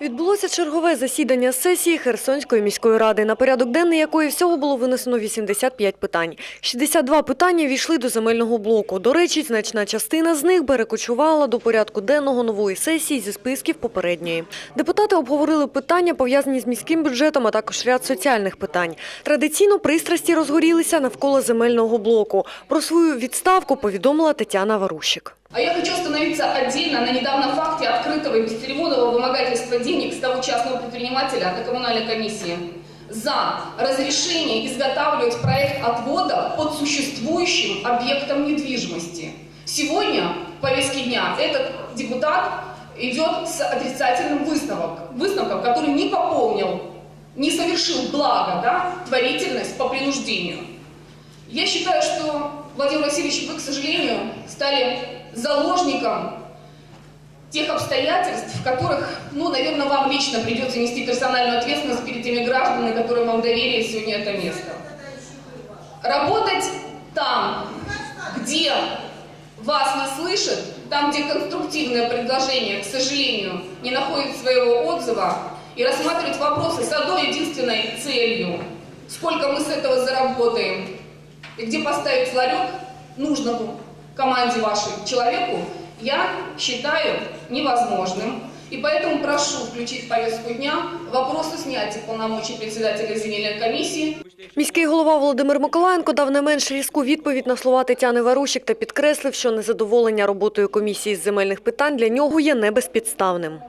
Відбулося чергове засідання сесії Херсонської міської ради, на порядок денний якої всього було винесено 85 питань. 62 питання війшли до земельного блоку. До речі, значна частина з них перекочувала до порядку денного нової сесії зі списків попередньої. Депутати обговорили питання, пов'язані з міським бюджетом, а також ряд соціальних питань. Традиційно пристрасті розгорілися навколо земельного блоку. Про свою відставку повідомила Тетяна Варущик. А я хочу остановиться отдельно на недавнем факте открытого и бесцеремонного вымогательства денег с того частного предпринимателя до коммунальной комиссии за разрешение изготавливать проект отвода под существующим объектом недвижимости. Сегодня в повестке дня этот депутат идет с отрицательным выставок, выставком, который не пополнил, не совершил благо, да, творительность по принуждению. Я считаю, что Владимир Васильевич, вы, к сожалению, стали заложником тех обстоятельств, в которых, ну, наверное, вам лично придется нести персональную ответственность перед теми гражданами, которые вам доверили сегодня это место. Работать там, где вас не слышат, там, где конструктивное предложение, к сожалению, не находит своего отзыва, и рассматривать вопросы с одной единственной целью. Сколько мы с этого заработаем, и где поставить ларек нужному команде вашей человеку, я считаю невозможным. И поэтому прошу включить в повестку дня вопросы снятия полномочий председателя земельной комиссии Міський голова Володимир Миколаєнко дав не менш різку відповідь на слова Тетяни Варущик та підкреслив, що незадоволення роботою комісії з земельних питань для нього є не безпідставним.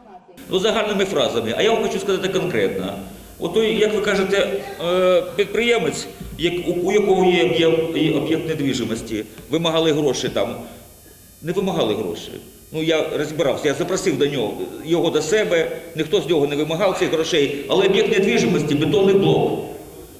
Ну, загальними фразами. А я вам хочу сказати конкретно. От той, як ви кажете, е, підприємець, у- якого є об'єкт недвіжимості, вимагали гроші там. Не вимагали гроші. Ну я розбирався, я запросив до нього його до себе, ніхто з нього не вимагав цих грошей, але об'єкт недвіжимості бетонний блок.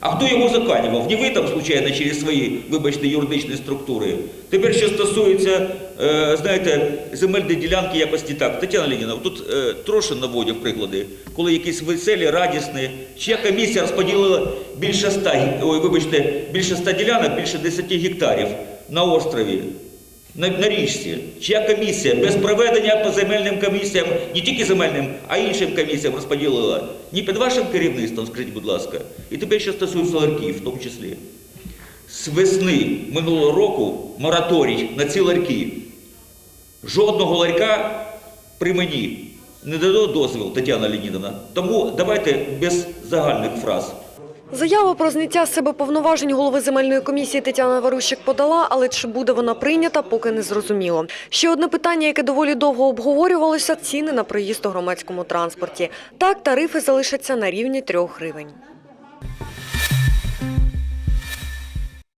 А хто його заканював? Не ви там, случайно, через свої, вибачте, юридичні структури. Тепер, що стосується, е, знаєте, земельної ділянки якості так. Тетяна Леніна, тут трошки Трошин наводив приклади, коли якісь веселі, радісні, чия комісія розподілила більше ста, ой, вибачте, більше ста ділянок, більше 10 гектарів на острові. На, на річці, чия комісія без проведення по земельним комісіям, не тільки земельним, а іншим комісіям розподілила. Не під вашим керівництвом, скажіть, будь ласка. І тепер що стосується ларьків, в тому числі. З весни минулого року мораторій на ці ларьки. Жодного ларька при мені не дало дозвіл Тетяна Леонідовна. Тому давайте без загальних фраз. Заяву про зняття з себе повноважень голови земельної комісії Тетяна Варущик подала, але чи буде вона прийнята, поки не зрозуміло. Ще одне питання, яке доволі довго обговорювалося – ціни на проїзд у громадському транспорті. Так, тарифи залишаться на рівні 3 гривень.